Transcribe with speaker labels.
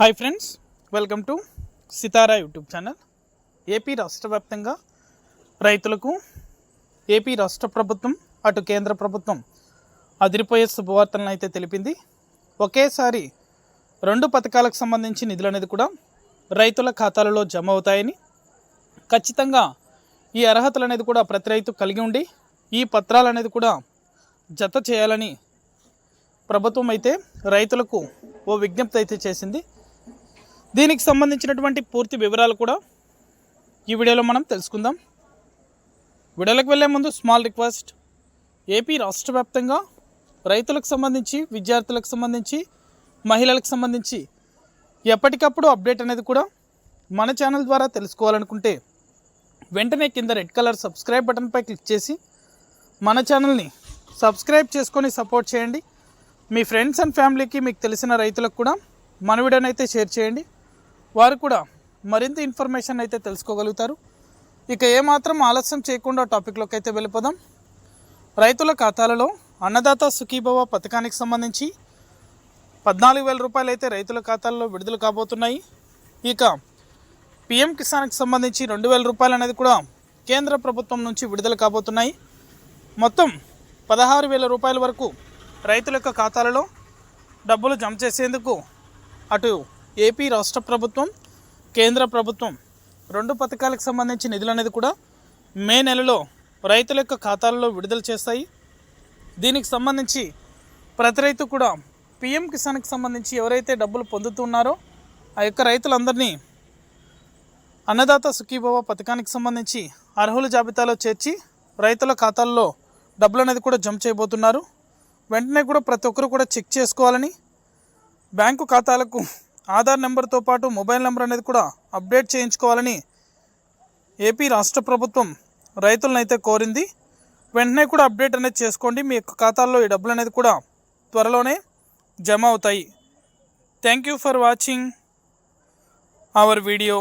Speaker 1: Hi friends welcome to Sitara YouTube channel AP రాష్ట్ర వ్యాప్తంగా రైతులకు ఏపీ రాష్ట్ర ప్రభుత్వం అటు కేంద్ర ప్రభుత్వం అదిరిపోయే శుభవార్తలను అయితే తెలిపింది. ఒకేసారి రెండు పథకాలకు సంబంధించి నిధులు అనేది కూడా రైతుల ఖాతాలలో జమ అవుతాయని ఖచ్చితంగా ఈ అర్హతలు అనేది కూడా ప్రతి రైతు కలిగి ఉండి ఈ పత్రాలు అనేది కూడా జత చేయాలని ప్రభుత్వం అయితే రైతులకు ఓ విజ్ఞప్తి అయితే చేసింది. దీనికి సంబంధించినటువంటి పూర్తి వివరాలు కూడా ఈ వీడియోలో మనం తెలుసుకుందాం. వీడియోలకు వెళ్ళే ముందు స్మాల్ రిక్వెస్ట్. ఏపీ రాష్ట్ర వ్యాప్తంగా రైతులకు సంబంధించి విద్యార్థులకు సంబంధించి మహిళలకు సంబంధించి ఎప్పటికప్పుడు అప్డేట్ అనేది కూడా మన ఛానల్ ద్వారా తెలుసుకోవాలనుకుంటే వెంటనే కింద రెడ్ కలర్ సబ్స్క్రైబ్ బటన్పై క్లిక్ చేసి మన ఛానల్ని సబ్స్క్రైబ్ చేసుకొని సపోర్ట్ చేయండి. మీ ఫ్రెండ్స్ అండ్ ఫ్యామిలీకి మీకు తెలిసిన రైతులకు కూడా మన వీడియోనైతే షేర్ చేయండి. వారు కూడా మరింత ఇన్ఫర్మేషన్ అయితే తెలుసుకోగలుగుతారు. ఇక ఏమాత్రం ఆలస్యం చేయకుండా టాపిక్లోకి అయితే వెళ్ళిపోదాం. రైతుల ఖాతాలలో అన్నదాత సుఖీభవ పథకానికి సంబంధించి పద్నాలుగు వేల రూపాయలు అయితే రైతుల ఖాతాల్లో విడుదల కాబోతున్నాయి. ఇక పిఎం కిసాన్కి సంబంధించి రెండు వేల రూపాయలు అనేది కూడా కేంద్ర ప్రభుత్వం నుంచి విడుదల కాబోతున్నాయి. మొత్తం పదహారు వేల రూపాయల వరకు రైతుల యొక్క ఖాతాలలో డబ్బులు జమ చేసేందుకు అటు ఏపీ రాష్ట్ర ప్రభుత్వం కేంద్ర ప్రభుత్వం రెండు పథకాలకు సంబంధించి నిధులు అనేది కూడా మే నెలలో రైతుల యొక్క ఖాతాలలో విడుదల చేస్తాయి. దీనికి సంబంధించి ప్రతి రైతు కూడా పిఎం కిసాన్కి సంబంధించి ఎవరైతే డబ్బులు పొందుతున్నారో ఆ యొక్క రైతులందరినీ అన్నదాత సుఖీభవ పథకానికి సంబంధించి అర్హుల జాబితాలో చేర్చి రైతుల ఖాతాల్లో డబ్బులు అనేది కూడా జమ చేయబోతున్నారు. వెంటనే కూడా ప్రతి ఒక్కరు కూడా చెక్ చేసుకోవాలని బ్యాంకు ఖాతాలకు ఆధార్ నెంబర్తో పాటు మొబైల్ నెంబర్ అనేది కూడా అప్డేట్ చేయించుకోవాలని ఏపీ రాష్ట్ర ప్రభుత్వం రైతులనైతే కోరింది. వెంటనే కూడా అప్డేట్ అనేది చేసుకోండి. మీ యొక్క ఖాతాల్లో ఈ డబ్బులు అనేది కూడా త్వరలోనే జమ అవుతాయి. Thank you for watching our video.